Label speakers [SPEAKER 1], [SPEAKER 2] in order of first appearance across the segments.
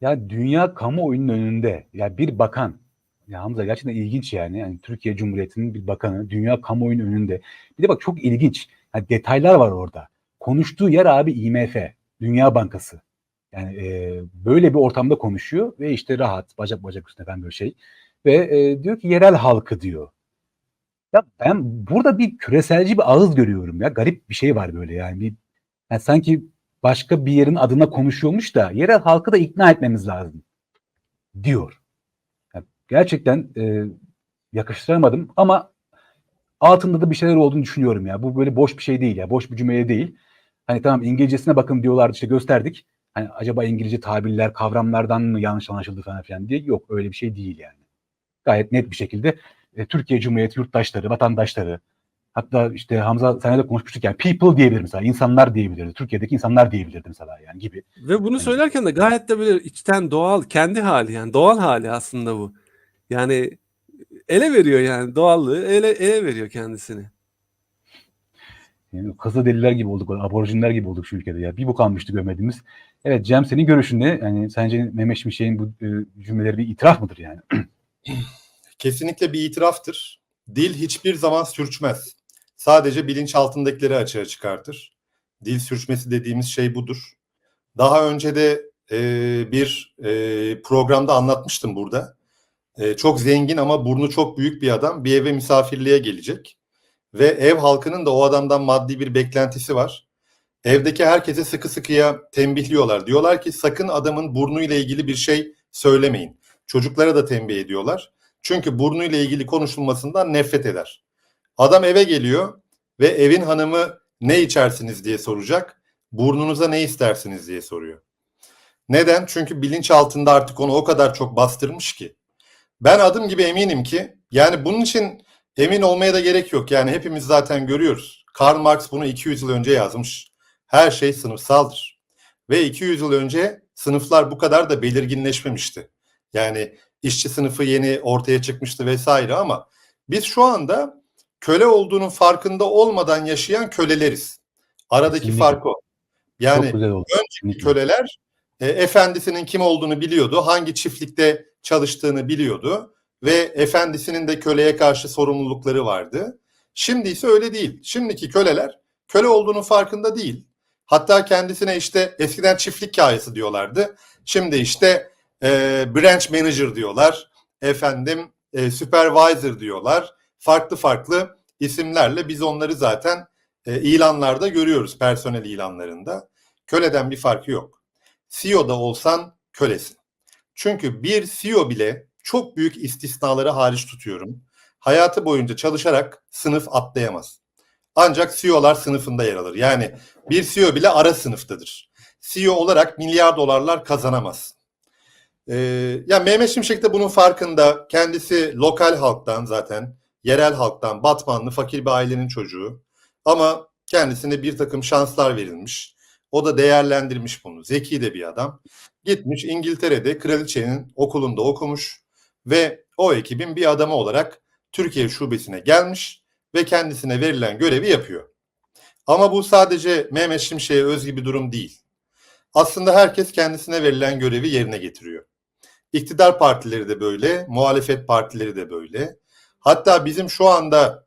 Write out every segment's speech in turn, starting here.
[SPEAKER 1] Ya dünya kamuoyunun önünde ya bir bakan ya Hamza gerçekten ilginç yani. Yani Türkiye Cumhuriyeti'nin bir bakanı dünya kamuoyunun önünde. Bir de bak çok ilginç. Yani detaylar var orada. Konuştuğu yer abi IMF, Dünya Bankası. Yani e, böyle bir ortamda konuşuyor ve işte rahat, bacak bacak üstüne ben böyle şey. Ve e, diyor ki yerel halkı diyor. Ya ben burada bir küreselci bir ağız görüyorum ya. Garip bir şey var böyle yani. Bir, yani sanki başka bir yerin adına konuşuyormuş da yerel halkı da ikna etmemiz lazım diyor. Yani gerçekten e, yakıştıramadım ama altında da bir şeyler olduğunu düşünüyorum ya. Bu böyle boş bir şey değil ya. Boş bir cümle değil. Hani tamam İngilizcesine bakın diyorlardı işte gösterdik. Hani acaba İngilizce tabirler, kavramlardan mı yanlış anlaşıldı falan filan diye. Yok öyle bir şey değil yani. Gayet net bir şekilde e, Türkiye Cumhuriyeti yurttaşları, vatandaşları, hatta işte Hamza senede de konuşmuştuk yani people diyebilir mesela, insanlar diyebilirdi. Türkiye'deki insanlar diyebilirdi mesela yani gibi.
[SPEAKER 2] Ve bunu söylerken de gayet de böyle içten doğal, kendi hali yani doğal hali aslında bu. Yani ele veriyor yani doğallığı ele, ele veriyor kendisini.
[SPEAKER 1] Yani Kızılderililer gibi olduk, aborjinler gibi olduk şu ülkede ya. Bir bu kalmıştı görmediğimiz. Evet Cem senin görüşün ne? Yani sence Mehmet Şimşek'in bu e, cümleleri bir itiraf mıdır yani?
[SPEAKER 3] Kesinlikle bir itiraftır. Dil hiçbir zaman sürçmez. Sadece bilinç altındakileri açığa çıkartır. Dil sürçmesi dediğimiz şey budur. Daha önce de e, bir e, programda anlatmıştım burada. E, çok zengin ama burnu çok büyük bir adam bir eve misafirliğe gelecek. Ve ev halkının da o adamdan maddi bir beklentisi var. Evdeki herkese sıkı sıkıya tembihliyorlar. Diyorlar ki sakın adamın burnuyla ilgili bir şey söylemeyin. Çocuklara da tembih ediyorlar. Çünkü burnuyla ilgili konuşulmasından nefret eder. Adam eve geliyor ve evin hanımı ne içersiniz diye soracak. Burnunuza ne istersiniz diye soruyor. Neden? Çünkü bilinç altında artık onu o kadar çok bastırmış ki. Ben adım gibi eminim ki yani bunun için emin olmaya da gerek yok. Yani hepimiz zaten görüyoruz. Karl Marx bunu 200 yıl önce yazmış. Her şey sınıfsaldır. Ve 200 yıl önce sınıflar bu kadar da belirginleşmemişti. Yani işçi sınıfı yeni ortaya çıkmıştı vesaire ama biz şu anda köle olduğunun farkında olmadan yaşayan köleleriz. Aradaki
[SPEAKER 1] Kesinlikle.
[SPEAKER 3] fark o. Yani önceki köleler e, efendisinin kim olduğunu biliyordu, hangi çiftlikte çalıştığını biliyordu ve efendisinin de köleye karşı sorumlulukları vardı. Şimdi ise öyle değil. Şimdiki köleler köle olduğunun farkında değil. Hatta kendisine işte eskiden çiftlik hikayesi diyorlardı. Şimdi işte e, branch manager diyorlar. Efendim e, supervisor diyorlar. Farklı farklı isimlerle biz onları zaten e, ilanlarda görüyoruz personel ilanlarında. Köleden bir farkı yok. CEO'da olsan kölesin. Çünkü bir CEO bile çok büyük istisnaları hariç tutuyorum. Hayatı boyunca çalışarak sınıf atlayamaz. Ancak CEO'lar sınıfında yer alır. Yani bir CEO bile ara sınıftadır. CEO olarak milyar dolarlar kazanamaz. Ee, ya Mehmet Şimşek de bunun farkında. Kendisi lokal halktan zaten, yerel halktan, Batmanlı fakir bir ailenin çocuğu. Ama kendisine bir takım şanslar verilmiş. O da değerlendirmiş bunu. Zeki de bir adam. Gitmiş İngiltere'de kraliçenin okulunda okumuş ve o ekibin bir adamı olarak Türkiye şubesine gelmiş ve kendisine verilen görevi yapıyor. Ama bu sadece Mehmet Şimşek'e özgü bir durum değil. Aslında herkes kendisine verilen görevi yerine getiriyor. İktidar partileri de böyle, muhalefet partileri de böyle. Hatta bizim şu anda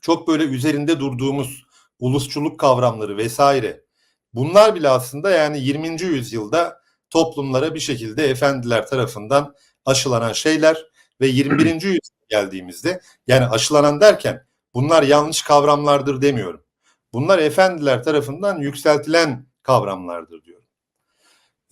[SPEAKER 3] çok böyle üzerinde durduğumuz ulusçuluk kavramları vesaire bunlar bile aslında yani 20. yüzyılda toplumlara bir şekilde efendiler tarafından aşılanan şeyler ve 21. yüzyıla geldiğimizde yani aşılanan derken bunlar yanlış kavramlardır demiyorum. Bunlar efendiler tarafından yükseltilen kavramlardır diyorum.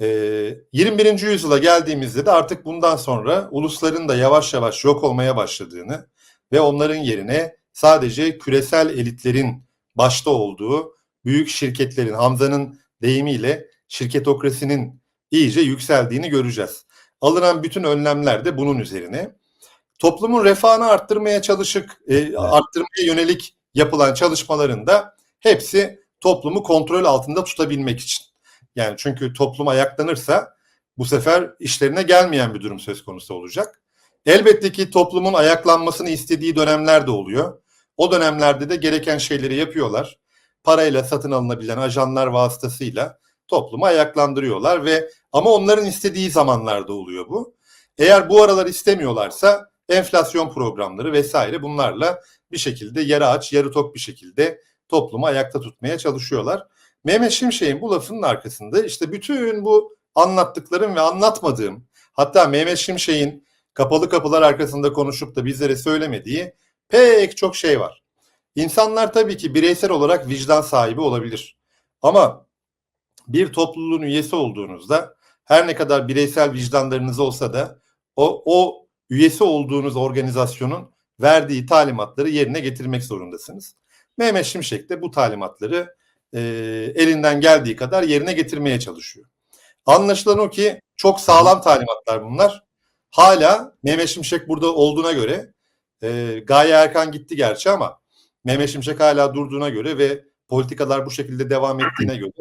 [SPEAKER 3] Ee, 21. yüzyıla geldiğimizde de artık bundan sonra ulusların da yavaş yavaş yok olmaya başladığını ve onların yerine sadece küresel elitlerin başta olduğu büyük şirketlerin Hamza'nın deyimiyle şirketokrasinin iyice yükseldiğini göreceğiz. Alınan bütün önlemler de bunun üzerine. Toplumun refahını arttırmaya çalışık, e, arttırmaya yönelik yapılan çalışmaların da hepsi toplumu kontrol altında tutabilmek için. Yani çünkü toplum ayaklanırsa bu sefer işlerine gelmeyen bir durum söz konusu olacak. Elbette ki toplumun ayaklanmasını istediği dönemler de oluyor. O dönemlerde de gereken şeyleri yapıyorlar. Parayla satın alınabilen ajanlar vasıtasıyla toplumu ayaklandırıyorlar ve ama onların istediği zamanlarda oluyor bu. Eğer bu aralar istemiyorlarsa enflasyon programları vesaire bunlarla bir şekilde yarı aç yarı tok bir şekilde toplumu ayakta tutmaya çalışıyorlar. Mehmet Şimşek'in bu lafının arkasında işte bütün bu anlattıklarım ve anlatmadığım hatta Mehmet Şimşek'in kapalı kapılar arkasında konuşup da bizlere söylemediği pek çok şey var. İnsanlar tabii ki bireysel olarak vicdan sahibi olabilir. Ama bir topluluğun üyesi olduğunuzda her ne kadar bireysel vicdanlarınız olsa da o, o üyesi olduğunuz organizasyonun verdiği talimatları yerine getirmek zorundasınız. Mehmet Şimşek de bu talimatları e, elinden geldiği kadar yerine getirmeye çalışıyor. Anlaşılan o ki çok sağlam talimatlar bunlar. Hala Mehmet Şimşek burada olduğuna göre e, Gaye Erkan gitti gerçi ama Mehmet Şimşek hala durduğuna göre ve politikalar bu şekilde devam ettiğine göre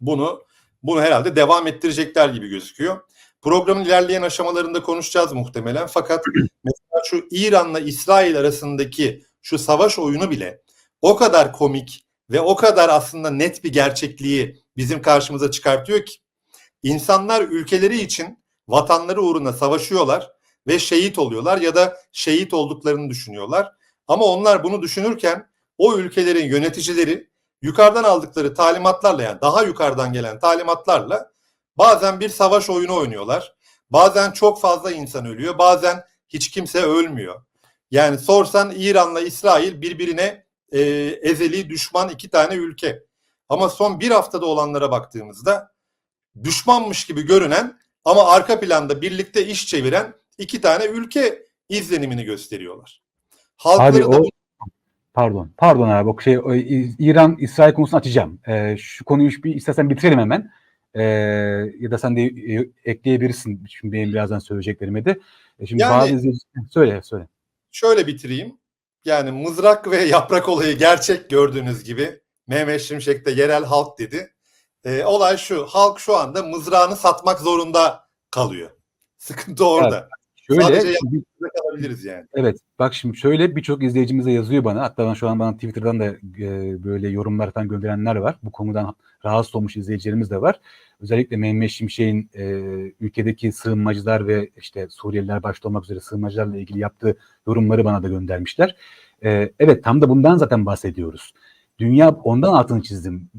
[SPEAKER 3] bunu bunu herhalde devam ettirecekler gibi gözüküyor. Programın ilerleyen aşamalarında konuşacağız muhtemelen. Fakat mesela şu İran'la İsrail arasındaki şu savaş oyunu bile o kadar komik ve o kadar aslında net bir gerçekliği bizim karşımıza çıkartıyor ki insanlar ülkeleri için vatanları uğruna savaşıyorlar ve şehit oluyorlar ya da şehit olduklarını düşünüyorlar. Ama onlar bunu düşünürken o ülkelerin yöneticileri yukarıdan aldıkları talimatlarla yani daha yukarıdan gelen talimatlarla bazen bir savaş oyunu oynuyorlar. Bazen çok fazla insan ölüyor, bazen hiç kimse ölmüyor. Yani sorsan İran'la İsrail birbirine e, ezeli düşman iki tane ülke. Ama son bir haftada olanlara baktığımızda düşmanmış gibi görünen ama arka planda birlikte iş çeviren iki tane ülke izlenimini gösteriyorlar. Halkları
[SPEAKER 1] Abi
[SPEAKER 3] da
[SPEAKER 1] o pardon pardon abi o şey İran İsrail konusunu açacağım. Ee, şu konuyu bir istersen bitirelim hemen. Ee, ya da sen de e, ekleyebilirsin şimdi benim birazdan söyleyeceklerime de. E, şimdi
[SPEAKER 3] Yani-
[SPEAKER 1] bazı söyle söyle.
[SPEAKER 3] şöyle bitireyim. Yani mızrak ve yaprak olayı gerçek gördüğünüz gibi Mehmet Şimşek de yerel halk dedi. Ee, olay şu halk şu anda mızrağını satmak zorunda kalıyor. Sıkıntı orada.
[SPEAKER 1] Şöyle
[SPEAKER 3] Sadece
[SPEAKER 1] şimdi-
[SPEAKER 3] kalabiliriz yani.
[SPEAKER 1] Evet bak şimdi şöyle birçok izleyicimiz de yazıyor bana. Hatta ben şu an bana Twitter'dan da e, böyle yorumlar falan gönderenler var. Bu konudan rahatsız olmuş izleyicilerimiz de var. Özellikle Mehmet Şimşek'in e, ülkedeki sığınmacılar ve işte Suriyeliler başta olmak üzere sığınmacılarla ilgili yaptığı yorumları bana da göndermişler. E, evet tam da bundan zaten bahsediyoruz. Dünya ondan altını çizdim.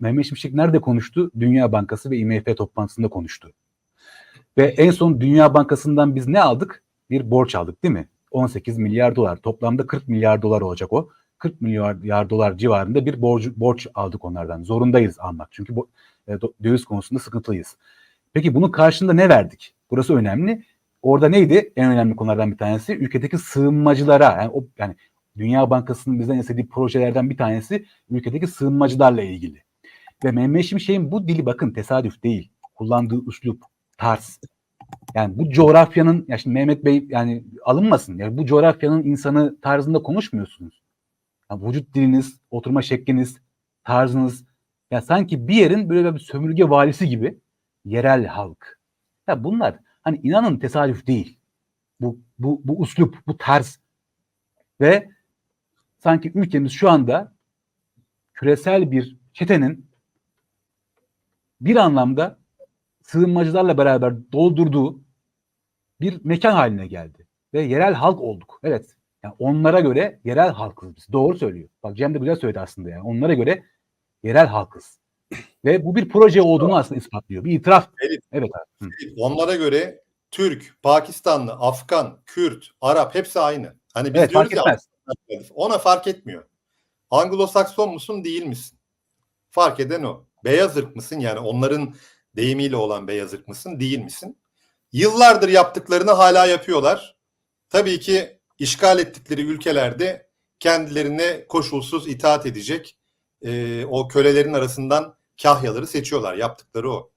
[SPEAKER 1] Mehmet Şimşek nerede konuştu? Dünya Bankası ve IMF toplantısında konuştu. Ve en son Dünya Bankası'ndan biz ne aldık? Bir borç aldık değil mi? 18 milyar dolar. Toplamda 40 milyar dolar olacak o. 40 milyar dolar civarında bir borç, borç aldık onlardan. Zorundayız almak. Çünkü bu e, döviz konusunda sıkıntılıyız. Peki bunun karşında ne verdik? Burası önemli. Orada neydi? En önemli konulardan bir tanesi ülkedeki sığınmacılara yani o yani Dünya Bankası'nın bizden istediği projelerden bir tanesi ülkedeki sığınmacılarla ilgili. Ve Mehmet Şimşek'in bu dili bakın tesadüf değil. Kullandığı üslup, tarz. Yani bu coğrafyanın ya şimdi Mehmet Bey yani alınmasın. Yani bu coğrafyanın insanı tarzında konuşmuyorsunuz. Yani vücut diliniz, oturma şekliniz, tarzınız ya sanki bir yerin böyle bir sömürge valisi gibi yerel halk. Ya bunlar hani inanın tesadüf değil. Bu bu bu uslup, bu tarz ve sanki ülkemiz şu anda küresel bir çetenin bir anlamda sığınmacılarla beraber doldurduğu bir mekan haline geldi. Ve yerel halk olduk. Evet. Yani onlara göre yerel halkız biz. Doğru söylüyor. Bak Cem de güzel söyledi aslında yani. Onlara göre yerel halkız. Ve bu bir proje olduğunu aslında ispatlıyor. Bir itiraf.
[SPEAKER 3] Evet.
[SPEAKER 1] Evet. Hı.
[SPEAKER 3] Onlara göre Türk, Pakistanlı, Afgan, Kürt, Arap hepsi aynı. Hani biz
[SPEAKER 1] Evet
[SPEAKER 3] diyoruz
[SPEAKER 1] fark
[SPEAKER 3] ya
[SPEAKER 1] etmez.
[SPEAKER 3] ona fark etmiyor. Anglo-Sakson musun değil misin? Fark eden o. Beyaz ırk mısın? Yani onların deyimiyle olan beyaz ırk mısın değil misin? Yıllardır yaptıklarını hala yapıyorlar. Tabii ki işgal ettikleri ülkelerde kendilerine koşulsuz itaat edecek e, o kölelerin arasından kahyaları seçiyorlar. Yaptıkları o.